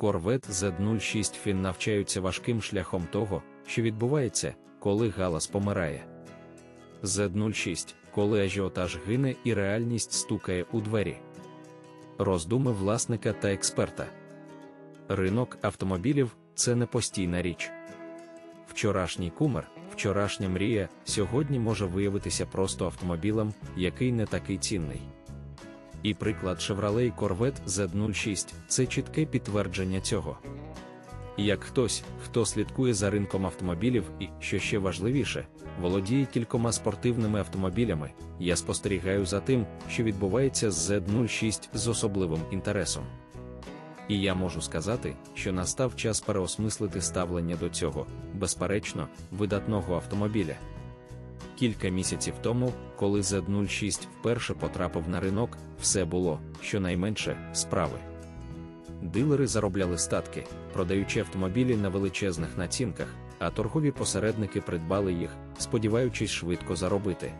Corvette Z06 Фін навчаються важким шляхом того, що відбувається, коли галас помирає. Z06, коли ажіотаж гине і реальність стукає у двері. Роздуми власника та експерта. Ринок автомобілів це не постійна річ. Вчорашній кумир, вчорашня мрія сьогодні може виявитися просто автомобілем, який не такий цінний. І приклад Chevrolet Corvette Z06 це чітке підтвердження цього. Як хтось, хто слідкує за ринком автомобілів і, що ще важливіше, володіє кількома спортивними автомобілями, я спостерігаю за тим, що відбувається з Z06 з особливим інтересом. І я можу сказати, що настав час переосмислити ставлення до цього, безперечно, видатного автомобіля. Кілька місяців тому, коли Z06 вперше потрапив на ринок, все було, щонайменше, справи. Дилери заробляли статки, продаючи автомобілі на величезних націнках, а торгові посередники придбали їх, сподіваючись швидко заробити.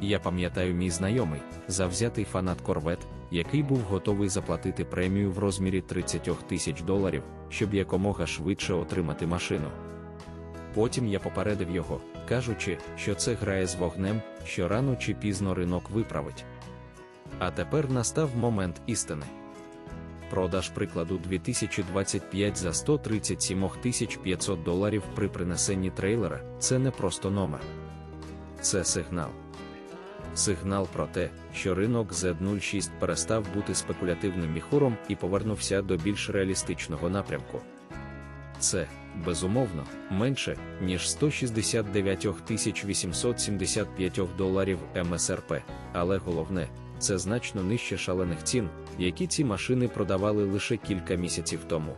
Я пам'ятаю мій знайомий, завзятий фанат Корвет, який був готовий заплатити премію в розмірі 30 тисяч доларів, щоб якомога швидше отримати машину. Потім я попередив його, кажучи, що це грає з вогнем, що рано чи пізно ринок виправить. А тепер настав момент істини. Продаж прикладу 2025 за 137 500 доларів при принесенні трейлера це не просто номер. Це сигнал. Сигнал про те, що ринок Z06 перестав бути спекулятивним міхуром і повернувся до більш реалістичного напрямку. Це, безумовно, менше, ніж 169 875 доларів МСРП, але головне, це значно нижче шалених цін, які ці машини продавали лише кілька місяців тому.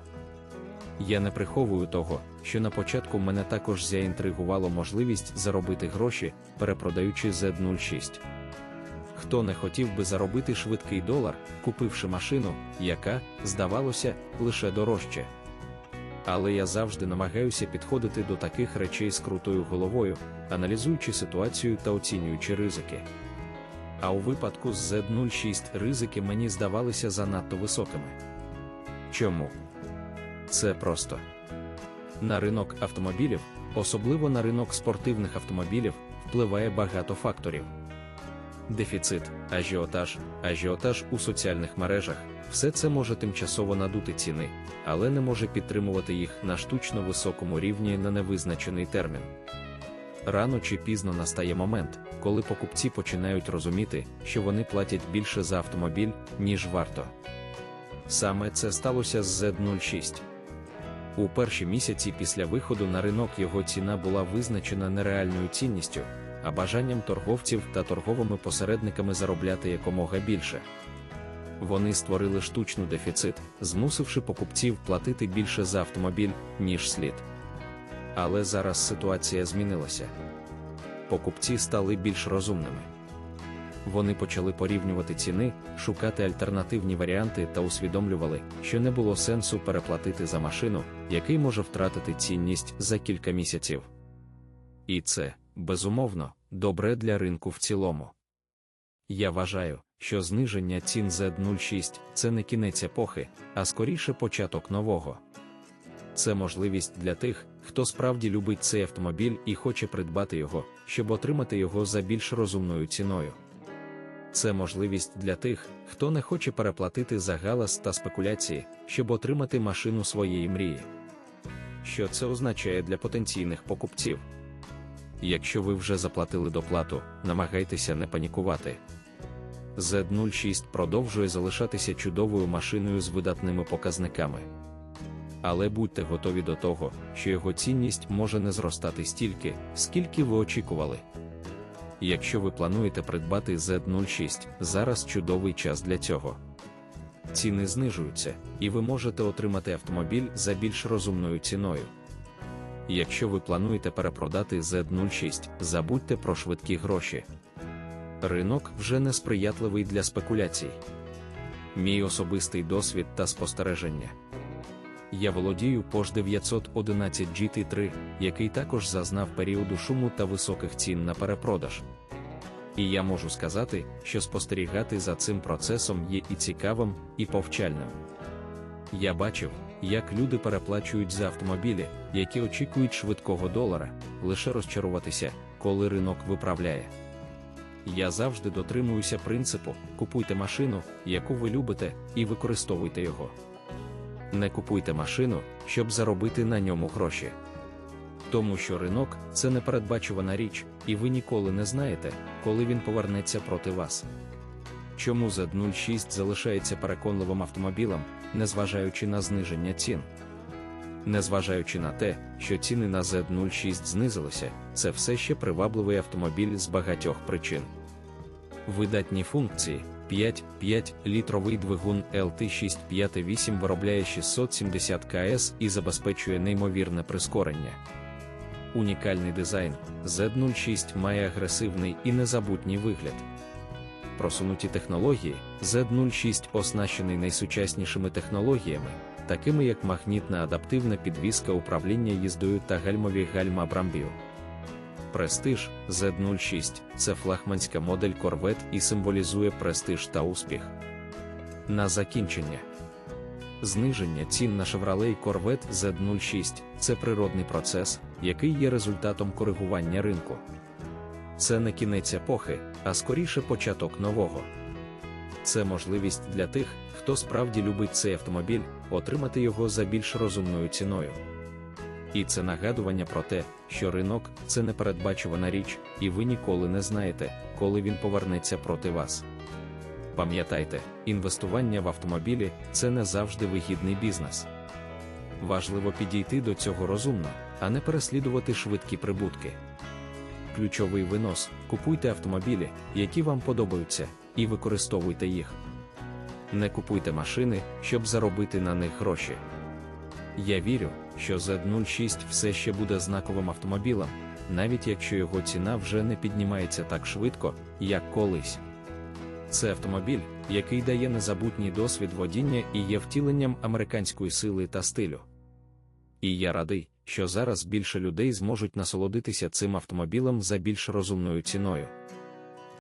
Я не приховую того, що на початку мене також заінтригувало можливість заробити гроші, перепродаючи Z06. Хто не хотів би заробити швидкий долар, купивши машину, яка, здавалося, лише дорожче. Але я завжди намагаюся підходити до таких речей з крутою головою, аналізуючи ситуацію та оцінюючи ризики. А у випадку з Z06 ризики мені здавалися занадто високими. Чому? Це просто. На ринок автомобілів, особливо на ринок спортивних автомобілів, впливає багато факторів. Дефіцит, ажіотаж, ажіотаж у соціальних мережах все це може тимчасово надути ціни, але не може підтримувати їх на штучно високому рівні на невизначений термін. Рано чи пізно настає момент, коли покупці починають розуміти, що вони платять більше за автомобіль, ніж варто. Саме це сталося з Z06. У перші місяці після виходу на ринок його ціна була визначена нереальною цінністю, а бажанням торговців та торговими посередниками заробляти якомога більше. Вони створили штучний дефіцит, змусивши покупців платити більше за автомобіль, ніж слід. Але зараз ситуація змінилася. Покупці стали більш розумними. Вони почали порівнювати ціни, шукати альтернативні варіанти та усвідомлювали, що не було сенсу переплатити за машину, який може втратити цінність за кілька місяців. І це, безумовно, добре для ринку в цілому. Я вважаю, що зниження цін Z06 це не кінець епохи, а скоріше початок нового. Це можливість для тих, хто справді любить цей автомобіль і хоче придбати його, щоб отримати його за більш розумною ціною. Це можливість для тих, хто не хоче переплатити за галас та спекуляції, щоб отримати машину своєї мрії. Що це означає для потенційних покупців? Якщо ви вже заплатили доплату, намагайтеся не панікувати. Z06 продовжує залишатися чудовою машиною з видатними показниками. Але будьте готові до того, що його цінність може не зростати стільки, скільки ви очікували. Якщо ви плануєте придбати Z06, зараз чудовий час для цього. Ціни знижуються, і ви можете отримати автомобіль за більш розумною ціною. Якщо ви плануєте перепродати Z06, забудьте про швидкі гроші. Ринок вже несприятливий для спекуляцій. Мій особистий досвід та спостереження. Я володію Porsche 911 GT3, який також зазнав періоду шуму та високих цін на перепродаж. І я можу сказати, що спостерігати за цим процесом є і цікавим, і повчальним. Я бачив, як люди переплачують за автомобілі, які очікують швидкого долара, лише розчаруватися, коли ринок виправляє. Я завжди дотримуюся принципу: купуйте машину, яку ви любите, і використовуйте його. Не купуйте машину, щоб заробити на ньому гроші. Тому що ринок це непередбачувана річ, і ви ніколи не знаєте, коли він повернеться проти вас. Чому Z06 залишається переконливим автомобілем, незважаючи на зниження цін? Незважаючи на те, що ціни на Z06 знизилися, це все ще привабливий автомобіль з багатьох причин. Видатні функції 5-5 літровий двигун LT658 виробляє 670 КС і забезпечує неймовірне прискорення. Унікальний дизайн Z06 має агресивний і незабутній вигляд. Просунуті технології Z06 оснащений найсучаснішими технологіями, такими як магнітна адаптивна підвізка управління їздою та гальмові гальма Брамбіо. Престиж Z06 це флагманська модель Corvette і символізує престиж та успіх. На закінчення. Зниження цін на Chevrolet Corvette Z06 це природний процес, який є результатом коригування ринку. Це не кінець епохи, а скоріше початок нового. Це можливість для тих, хто справді любить цей автомобіль, отримати його за більш розумною ціною. І це нагадування про те, що ринок це непередбачувана річ, і ви ніколи не знаєте, коли він повернеться проти вас. Пам'ятайте, інвестування в автомобілі це не завжди вигідний бізнес. Важливо підійти до цього розумно, а не переслідувати швидкі прибутки. Ключовий винос купуйте автомобілі, які вам подобаються, і використовуйте їх. Не купуйте машини, щоб заробити на них гроші. Я вірю, що Z06 все ще буде знаковим автомобілем, навіть якщо його ціна вже не піднімається так швидко, як колись. Це автомобіль, який дає незабутній досвід водіння і є втіленням американської сили та стилю. І я радий, що зараз більше людей зможуть насолодитися цим автомобілем за більш розумною ціною.